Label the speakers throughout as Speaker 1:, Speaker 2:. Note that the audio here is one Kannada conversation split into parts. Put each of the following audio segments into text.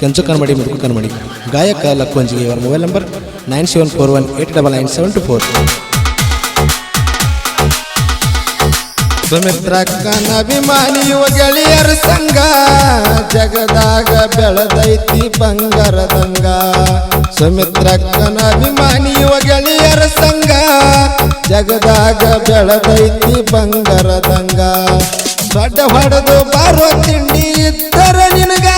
Speaker 1: ಕೆಂಚು ಕನ್ಮಡಿ ಮುದುಕು ಕನ್ಮಡಿ ಗಾಯಕ ಲಕ್ಕುವಂಜಿಗೆ ಇವರ mobile number nine seven four one eight double nine seven two four. ಸುಮಿತ್ರಕ್ಕನ ಅಭಿಮಾನಿಯುವ ಗೆಳೆಯರ ಸಂಘ, ಜಗದಾಗ ಬೆಳೆದೈತಿ ಬಂಗಾರದಂಗ ಸುಮಿತ್ರಕ್ಕನ ಅಭಿಮಾನಿಯುವ ಗೆಳೆಯರ ಸಂಘ ಜಗದಾಗ ಬೆಳದೈತಿ ಬಂಗಾರದಂಗ. ದೊಡ್ಡ ಹೊಡೆದು ಬಾರೋ ತಿಂಡಿ ಇದ್ದರ ನಿನಗ.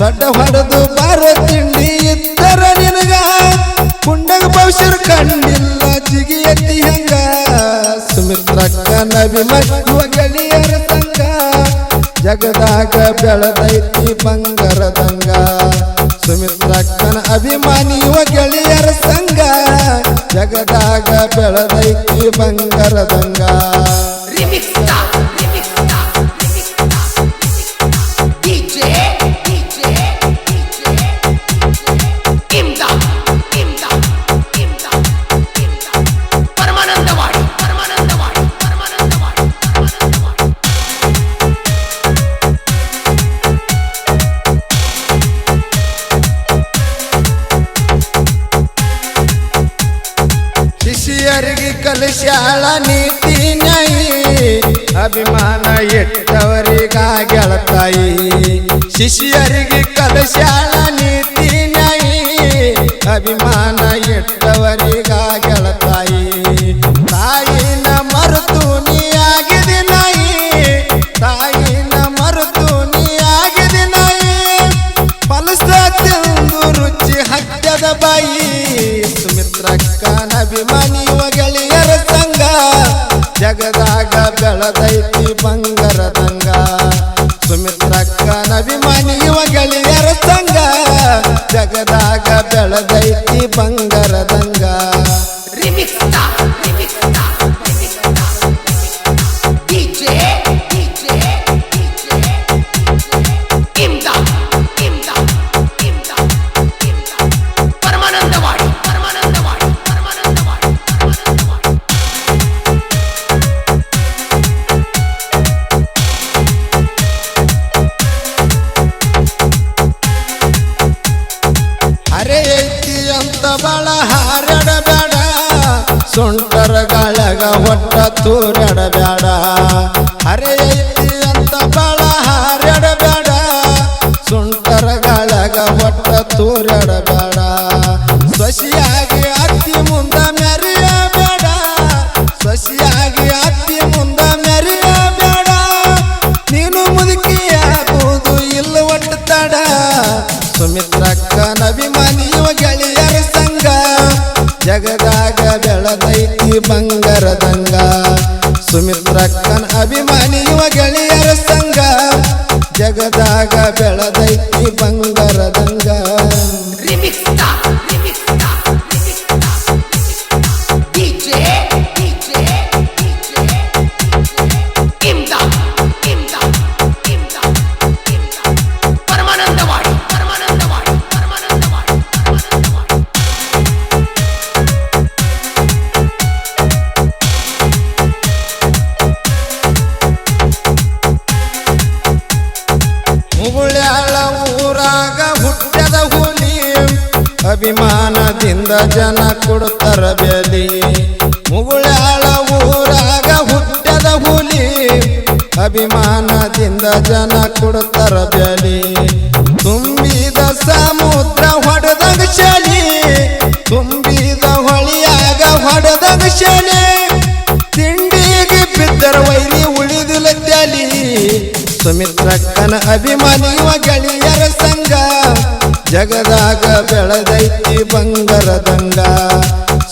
Speaker 1: ದೊಡ್ಡ ಹೊಡೆದು ಬಾರೋ ತಿಂಡಿ ಇದ್ದರ ನಿನಗ. ಕುಂಡಗ ಭವಿಷ್ಯರ ಕಣ್ಣಿಲ್ಲ ಜಿಗಿಯತಿ ಹಂಗ. ಸುಮಿತ್ರಕ್ಕ ನವಿ ಮಕ್ಕಳ ಗೆಳೆಯರ ತಂಗ ಜಗದಾಗ ಬೆಳದೈತಿ ಬಂಗಾರದಂಗ. ಸುಮಿತ್ರಕ್ಕನ ಅಭಿಮಾನಿಯುವ ಗೆಳೆಯರ ಸಂಘ. ಜಗದಾಗ ಬೆಳದೈತಿ ಬಂಗಾರದಂಗ ಶಿಷ್ಯರಿಗೆ ಕಲಿಸ್ಯಾಳ ನೀತಿ ನೈ ಅಭಿಮಾನ ಇಟ್ಟವರಿಗ ಗೆಳತಾಯಿ ಶಿಷ್ಯರಿಗೆ ಕಲಿಸ್ಯಾಳ ನೀತಿ ನೈ ಅಭಿಮಾನ ಜಗದಾಗ ಬೆಳದೈತಿ ಬಂಗಾರದಂಗ ಸುಮಿತ್ರಕ್ಕನ ಅಭಿಮಾನಿಯುವ ಗೆಳೆಯರ ತಂಗ. ಜಗದಾಗ ಬೆಳದೈತಿ ಬಂಗಾರದಂಗ ಗಾಳಗ ಹೊಟ್ಟ ತೂರಡಬೇಡ ಬೇಡ ಐತಿ ಅಂತ ಬಾಳ ಹಾರಡಬೇಡ ಸುಂಟರ ಗಾಳಗ ಹೊಟ್ಟ ತೂರಡಬೇಡ ಸೊಸಿಯಾಗಿ ಅತ್ತಿ ಮುಂದ ಮೆರೆಯಬೇಡ. ಸೊಸಿಯಾಗಿ ಅತ್ತಿ ಮುಂದ ಮೆರೆಯಬೇಡ. ನೀನು ಮುದುಕಿಯಾಗುವುದು ಇಲ್ಲ ಒಟ್ಟು ತಡ. ಸುಮಿತ್ರಕ್ಕನ ಅಭಿಮಾನಿಯುವ ಗೆಳೆಯರ ಸಂಘ. ಜಗದಾಗ ಬಂಗಾರದಂಗ ಸುಮಿತ್ರಕ್ಕನ ಅಭಿಮಾನಿಯುವ ಗೆಳೆಯರ ಸಂಘ. ಜಗದಾಗ ಬೆಳದೈತಿ ಬಂಗಾರದಂಗ ಅಭಿಮಾನದಿಂದ ಜನ ಕೊಡ್ತಾರ ಬೆಲಿ. ಮುಗುಳಾಳ ಊರಾಗ ಹುಟ್ಟದ ಹುಲಿ. ಅಭಿಮಾನದಿಂದ ಜನ ಕೊಡ್ತಾರ ಬೆಲಿ. ತುಂಬಿದ ಸಮುದ್ರ ಹೊಡೆದಾಗ ಶನಿ ತುಂಬಿದ ಹೊಳಿಯಾಗ ಹೊಡೆದಾಗ ಶನಿ ತಿಂಡಿಗೆ ಬಿದ್ದರ ವೈರಿ ಉಳಿದಿಲ್ಲ ತಲಿ ಸುಮಿತ್ರಕ್ಕನ ಅಭಿಮಾನಿಯುವ ಗೆಳೆಯರ ಸಂಘ. ಜಗದಾಗ ಬೆಳೆದೈತಿ ಬಂಗಾರದಂಗ.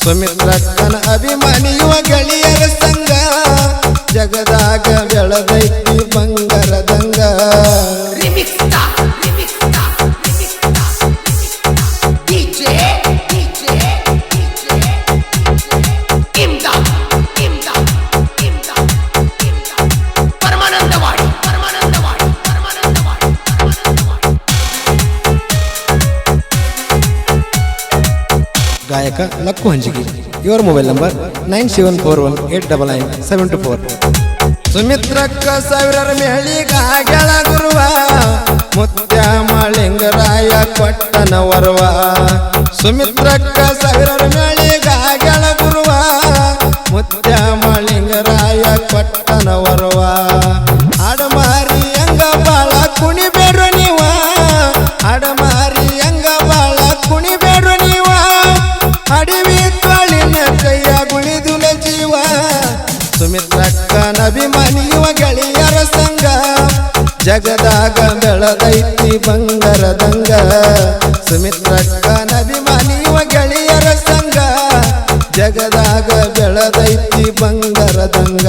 Speaker 1: ಸುಮಿತ್ರಕ್ಕನ ಅಭಿಮಾನಿಯುವ ಗೆಳೆಯರ ಗಾಯಕ ಲಕ್ಕು ಹಂಚಿಗೆ ಇವರ mobile number nine seven four one eight double nine seven two four ಸುಮಿತ್ರಕ್ಕ ಸಾವಿರರ ಮೇಳಿಗಾಗಳ ಗುರುವ. ಮುತ್ಯ ಮಾಳಿಂಗರಾಯ ಕೊಟ್ಟನ ವರುವ. ಸುಮಿತ್ರಕ್ಕ ಸಾವಿರ ಮೇಳಿಗಾಗಳ ಗುರುವ. ಮುತ್ಯ ಮಳಿಂಗರಾಯ ಕೊಟ್ಟನ ವರವ. ಸುಮಿತ್ರಕ್ಕನ ಅಭಿಮಾನಿಯುವ ಗೆಳೆಯರ ಸಂಘ. ಜಗದಾಗ ಬೆಳದೈತಿ ಬಂಗಾರದಂಗ ಸುಮಿತ್ರಕ್ಕನ ಅಭಿಮಾನಿಯುವ ಗೆಳೆಯರ ಸಂಘ. ಜಗದಾಗ ಬೆಳದೈತಿ ಬಂಗಾರದಂಗ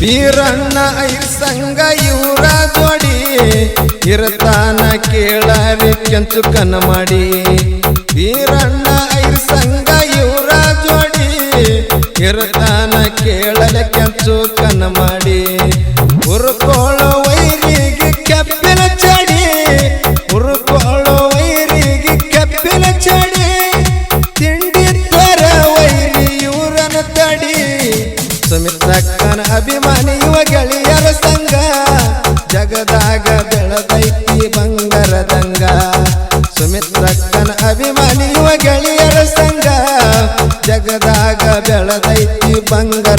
Speaker 1: ವೀರಣ್ಣ ಐ ಸಂಘ ಇವರ ಜೋಡಿ ಇರತಾನ ಕೇಳರಿ ಕೆಂಚು ಕನ್ನ ಮಾಡಿ. ಸುಮಿತ್ರಕ್ಕನ ಅಭಿಮಾನಿ ಯುವ ಗೆಳೆಯರ ಸಂಘ. ಜಗದಾಗ ಬೆಳದೈತಿ ಬಂಗಾರದಂಗ ಸುಮಿತ್ರಕ್ಕನ ಅಭಿಮಾನಿ ಯುವ ಗೆಳೆಯರ ಸಂಘ. ಜಗದಾಗ ಬೆಳದೈತಿ ಬಂಗಾರದಂಗ